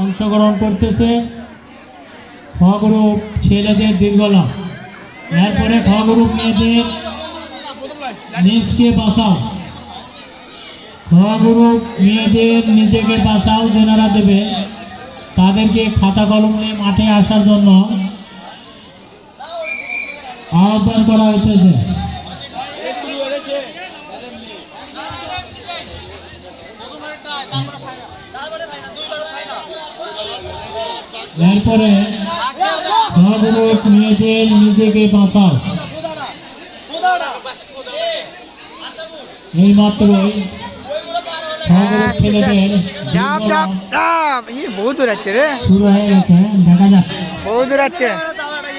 অংশগ্রহণ করতেছে। খ গ্রুপ ছেলেদের দীর্ঘলা এরপরে খ গ্রুপ মেয়েদের নিজকে বাঁচাও। খ গ্রুপ মেয়েদের নিজেকে বাঁচাও যেনারা দেবে। তাদেরকে খাতা কলম নিয়ে মাঠে আসার জন্য আহ্বান করা হইতেছে। এরপরে সহগ্রুপ মেয়েদের নিজেকে বাঁচাও এই সহগ্রুপ ছেলেদের বহু দূর আছে রে। শুরু হয়ে গেছে দেখা যাক। বহু দূর আছে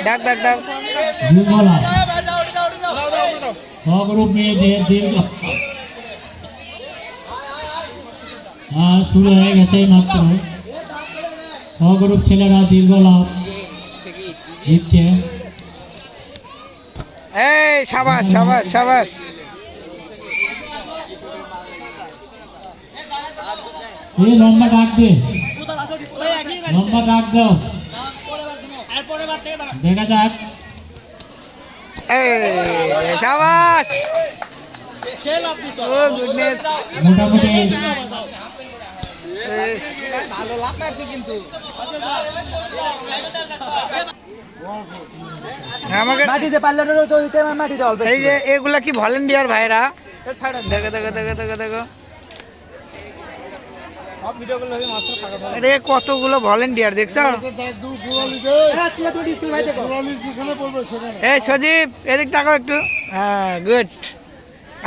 ডাক ডাক ডাক। দীর্ঘলা সহগ্রুপ মেয়েদের দীর্ঘ আর শুরু হয়ে গেছে মাত্র সহগ্রুপ ছেলেরা দীর্ঘ লাভ দিচ্ছে এই সাবাস সাবাস সাবাস এই লম্বা ডাক দে। লম্বা ডাক দাও। দেখা যাক। এই মোটামুটি আমাকে মাটিতে পারলে তো মাটিতে অল্প এই যে এগুলা কি ভলেন্টিয়ার ভাইরা? দেখো দেখো দেখো দেখো দেখো। কতগুলো ভলেন্টিয়ার দেখছ? এই সজীব এদিক তাকাও একটু। হ্যাঁ গুড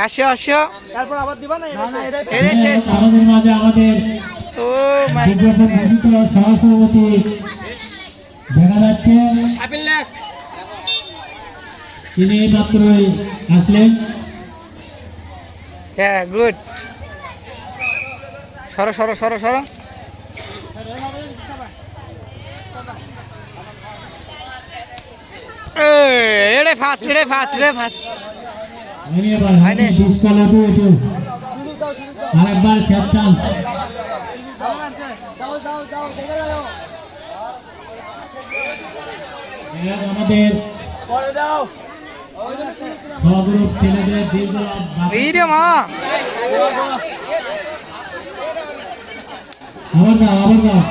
আসো আসো। তারপর আবার দিবা না? না শেষ। আমাদের মাঝে আমাদের ও মাই সহসভাপতি দেখা যাচ্ছে ছাপিল লাখ তিনি মাত্রই আসলেন। হ্যাঁ গুড সরো সরো সরো সরো। ফাস্ট রে ফাস্ট আমি এবার হয়নি। ডিসকালাটু এটু আরেকবার এবার আমাদের ছেলেদের দীর্ঘ মা। আবার দাও আবার দাও।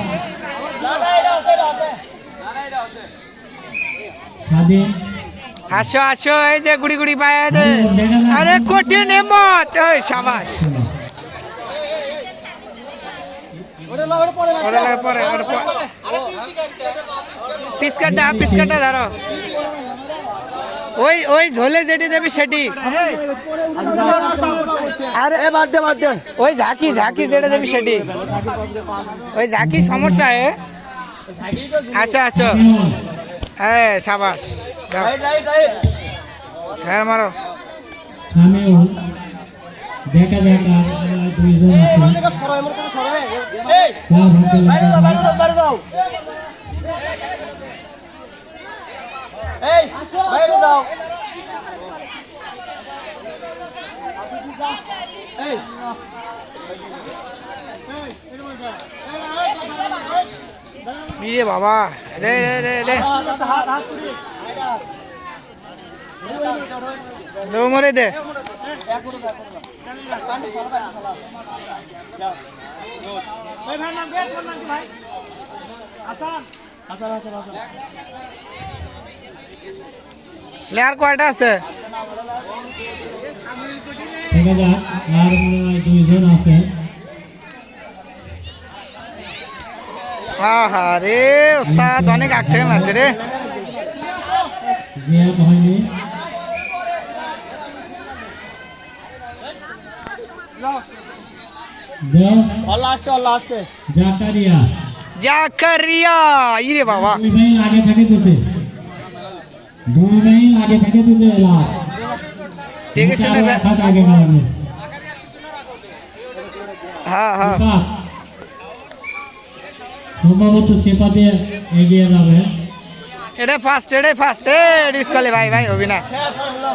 স্বাধীন। আসো আসো এই যে গুড়ি গুড়ি পায়ে আরে কঠিন ওই সাবাস। ওটা পরে পিসকাটা পিসকাটা ধরো ওই ওই ঝোলে যেটি দেবে সেটি আরে বাদ দে বাদ দে ওই ঝাঁকি ঝাঁকি যেটা দেবি সেটি ওই ঝাঁকি সমস্যা এ আচ্ছা আচ্ছা হ্যাঁ সাবাস হ্যাঁ মারো আমিও দেখা বাইরে দাও বাইরে দাও বাইরে দাও এই বাইরে দাও এই ইয়ে বাবা, রে রে রে রে। হাত হাত হাত তুলি দৌমরে দে। ভাই ভাই নাম কে নাম কি ভাই হাসান হাসান হাসান হাসান লেয়ার কয়টা আছে আর দুইজন রে ওস্তাদ অনেক আগ থেকে মারছে রে জিয়াদ জাকারিয়া। জাকারিয়া! ইরে বাবা। দুই মাইল আগে থেকে দিতে দুই মাইল আগে থেকে দিতে এলাম দেখে শুনে হাত আগে বাড়ানো হ্যাঁ হ্যাঁ। সম্ভবত সেপা দিয়ে এগিয়ে যাবে। এটা ফার্স্ট এটাই ফার্স্ট এ ভাই ভাই হবি না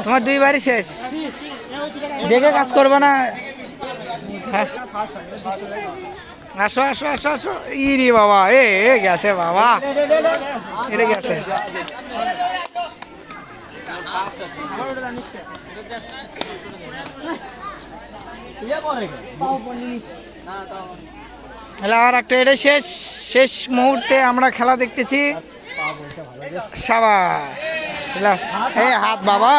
তোমার দুইবারই শেষ। দেখে কাজ করবে না। আসো আসো আসো আসো। ইরি বাবা, এ এ গেছে বাবা। এটা গেছে। আর একটা, এটা শেষ শেষ মুহূর্তে আমরা খেলা দেখতেছি। সাবাস। হাত বাবা।